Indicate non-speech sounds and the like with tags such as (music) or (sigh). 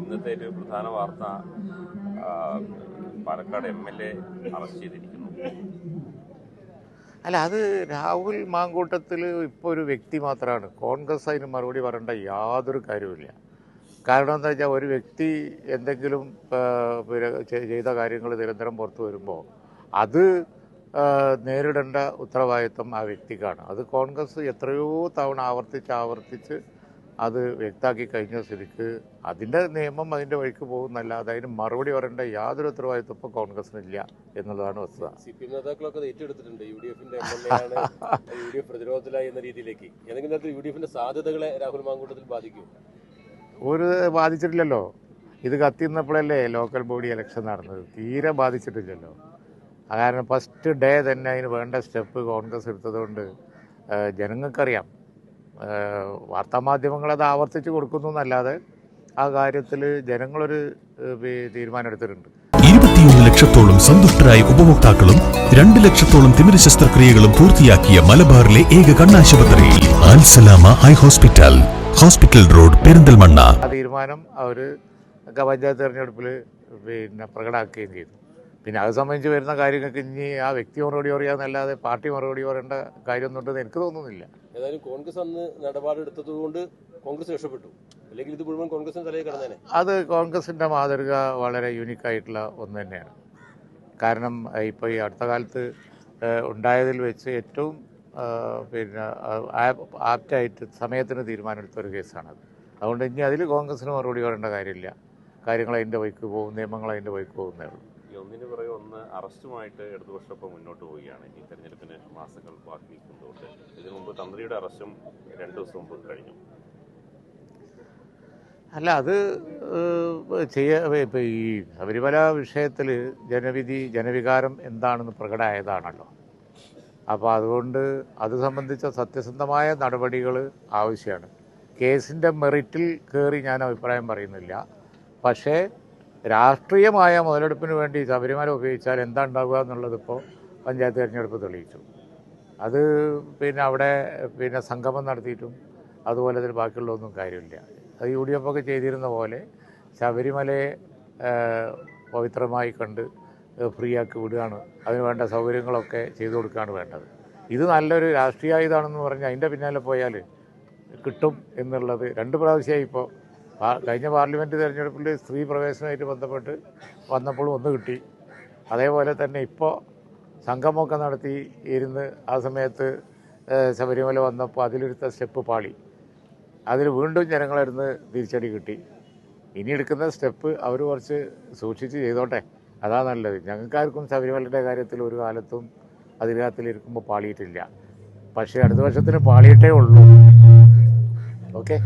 ഇന്നത്തെ ഒരു പ്രധാന വാർത്ത Palakkad M L A arrest ചെയ്തിരിക്കുന്നു. അല്ല അത് രാഹുൽ മാങ്കൂട്ടത്തിൽ ഇപ്പോൾ ഒരു വ്യക്തി മാത്രമാണ് കോൺഗ്രസ് അതിന് മറുപടി പറയേണ്ട യാതൊരു കാര്യവുമില്ല. കാരണം എന്താ വെച്ചാൽ ഒരു വ്യക്തി എന്തെങ്കിലും ചെയ്ത കാര്യങ്ങൾ നിരന്തരം പുറത്തു വരുമ്പോൾ അത് നേരിടേണ്ട ഉത്തരവാദിത്വം ആ വ്യക്തിക്കാണ്. അത് കോൺഗ്രസ് എത്രയോ തവണ ആവർത്തിച്ച് ആവർത്തിച്ച് അത് വ്യക്താക്കി കഴിഞ്ഞ സ്ഥിതിക്ക് അതിന്റെ നിയമം അതിന്റെ വഴിക്ക് പോകുന്നല്ല അതിന് മറുപടി പറയേണ്ട യാതൊരു ഉത്തരവാദിത്വം ഇപ്പോൾ കോൺഗ്രസിനില്ല എന്നുള്ളതാണ് വസ്തുത. സി പി എം നേതാക്കളൊക്കെ അത് ഏറ്റെടുത്തിട്ടുണ്ട്. യു ഡി എഫിന്റെ എം എൽ എ ആണ്. (laughs) യു ഡി എഫ് പ്രതിരോധത്തിലായി എന്ന രീതിയിലേക്ക്. ഏതെങ്കിലും തരത്തിൽ യു ഡി എഫിന്റെ സാധ്യതകളെ രാഹുൽ മാങ്കൂട്ടത്തിൽ ബാധിക്കും ഒരു ബാധിച്ചിട്ടില്ലല്ലോ. ഇത് കത്തിന്നപ്പോഴല്ലേ ലോക്കൽ ബോഡി ഇലക്ഷൻ നടന്നത്. തീരെ ബാധിച്ചിട്ടില്ലല്ലോ. കാരണം ഫസ്റ്റ് ഡേ തന്നെ അതിന് വേണ്ട സ്റ്റെപ്പ് കോൺഗ്രസ് എടുത്തതുകൊണ്ട് ജനങ്ങൾക്കറിയാം. അത് ആവർത്തിച്ച് കൊടുക്കുന്നു എന്നല്ലാതെ ആ കാര്യത്തിൽ ജനങ്ങളൊരു തീരുമാനമെടുത്തിട്ടുണ്ട്. ഇരുപത്തിയൊന്ന് ലക്ഷത്തോളം സന്തുഷ്ടരായ ഉപഭോക്താക്കളും രണ്ട് ലക്ഷത്തോളം തിമിര ശസ്ത്രക്രിയകളും പൂർത്തിയാക്കിയ മലബാറിലെ ഏക കണ്ണാശുപത്രി Alsalama high hospital hospital road Perinthalmanna. ആ തീരുമാനം അവർ പഞ്ചായത്ത് തെരഞ്ഞെടുപ്പിൽ പിന്നെ പ്രകടമാക്കുകയും ചെയ്തു. പിന്നെ അത് സംബന്ധിച്ച് വരുന്ന കാര്യങ്ങൾക്ക് ഇനി ആ വ്യക്തി മറുപടി പറയാന്നല്ലാതെ പാർട്ടി മറുപടി പറയേണ്ട കാര്യമൊന്നും ഉണ്ടെന്ന് എനിക്ക് തോന്നുന്നില്ല. ഏതായാലും കോൺഗ്രസ് അന്ന് നിലപാടെടുത്തത് കൊണ്ട് കോൺഗ്രസ് രക്ഷപ്പെട്ടു. അല്ലെങ്കിൽ ഇത് മുഴുവൻ കോൺഗ്രസിന് തലയിൽ കിടന്നേനെ. അത് കോൺഗ്രസിന്റെ മാതൃക വളരെ യൂണിക്കായിട്ടുള്ള ഒന്ന് തന്നെയാണ്. കാരണം ഇപ്പോൾ ഈ അടുത്ത കാലത്ത് ഉണ്ടായതിൽ വെച്ച് ഏറ്റവും പിന്നെ ആപ്റ്റായിട്ട് സമയത്തിന് തീരുമാനമെടുത്ത ഒരു കേസാണത്. അതുകൊണ്ട് ഇനി അതിൽ കോൺഗ്രസിന് മറുപടി പറയേണ്ട കാര്യമില്ല. കാര്യങ്ങൾ അതിന്റെ വഴിക്ക് പോകും നിയമങ്ങൾ അതിന്റെ വഴിക്ക് പോകുന്നേ ഉള്ളൂ. ഒന്നിന് പുറകെ ഒന്ന് അറസ്റ്റുമായിട്ട് ഇടതുപക്ഷം ഇപ്പം മുന്നോട്ട് പോവുകയാണ്. ഈ തെരഞ്ഞെടുപ്പിന് മാസങ്ങൾ ബാക്കി നിൽക്കുന്നതുകൊണ്ട് ഇതിനു മുമ്പ് തന്ത്രിയുടെ അറസ്റ്റും രണ്ടു ദിവസം മുമ്പ് കഴിഞ്ഞു. അല്ല അത് ചെയ്യ ഈ ശബരിമല വിഷയത്തിൽ ജനവിധി ജനവികാരം എന്താണെന്ന് പ്രകടമായതാണല്ലോ. അപ്പോൾ അതുകൊണ്ട് അത് സംബന്ധിച്ച സത്യസന്ധമായ നടപടികൾ ആവശ്യമാണ്. കേസിന്റെ മെറിറ്റിൽ കയറി ഞാൻ അഭിപ്രായം പറയുന്നില്ല. പക്ഷേ രാഷ്ട്രീയമായ മുതലെടുപ്പിന് വേണ്ടി ശബരിമല ഉപയോഗിച്ചാൽ എന്താ ഉണ്ടാവുക എന്നുള്ളത് ഇപ്പോൾ പഞ്ചായത്ത് തിരഞ്ഞെടുപ്പ് തെളിയിച്ചു. അത് പിന്നെ അവിടെ പിന്നെ സംഗമം നടത്തിയിട്ടും അതുപോലെ തന്നെ ബാക്കിയുള്ളതൊന്നും കാര്യമില്ല. അത് യു ഡി എഫ് ഒക്കെ ചെയ്തിരുന്ന പോലെ ശബരിമലയെ പവിത്രമായി കണ്ട് ഫ്രീ ആക്കി വിടുകയാണ്. അതിന് വേണ്ട സൗകര്യങ്ങളൊക്കെ ചെയ്തു കൊടുക്കുകയാണ് വേണ്ടത്. ഇത് നല്ലൊരു രാഷ്ട്രീയ ആയുധമാണെന്ന് പറഞ്ഞ് അതിന്റെ പിന്നാലെ പോയാൽ കിട്ടും എന്നുള്ളത് രണ്ട് പ്രാവശ്യമായി ഇപ്പോൾ കഴിഞ്ഞ പാർലമെന്റ് തിരഞ്ഞെടുപ്പിൽ സ്ത്രീ പ്രവേശനമായിട്ട് ബന്ധപ്പെട്ട് വന്നപ്പോഴും ഒന്ന് കിട്ടി. അതേപോലെ തന്നെ ഇപ്പോൾ സംഗമമൊക്കെ നടത്തി ഇരുന്ന് ആ സമയത്ത് ശബരിമല വന്നപ്പോൾ അതിലെടുത്ത സ്റ്റെപ്പ് പാളി. അതിൽ വീണ്ടും ജനങ്ങളെടുന്ന് തിരിച്ചടി കിട്ടി. ഇനി എടുക്കുന്ന സ്റ്റെപ്പ് അവർ കുറച്ച് സൂക്ഷിച്ച് ചെയ്തോട്ടെ. അതാ നല്ലത്. ഞങ്ങൾക്കാർക്കും ശബരിമലയുടെ കാര്യത്തിൽ ഒരു കാലത്തും അതിനകത്തിലിരിക്കുമ്പോൾ പാളിയിട്ടില്ല. പക്ഷേ അടുത്ത വർഷത്തിന് പാളിയിട്ടേ ഉള്ളൂ. ഓക്കെ?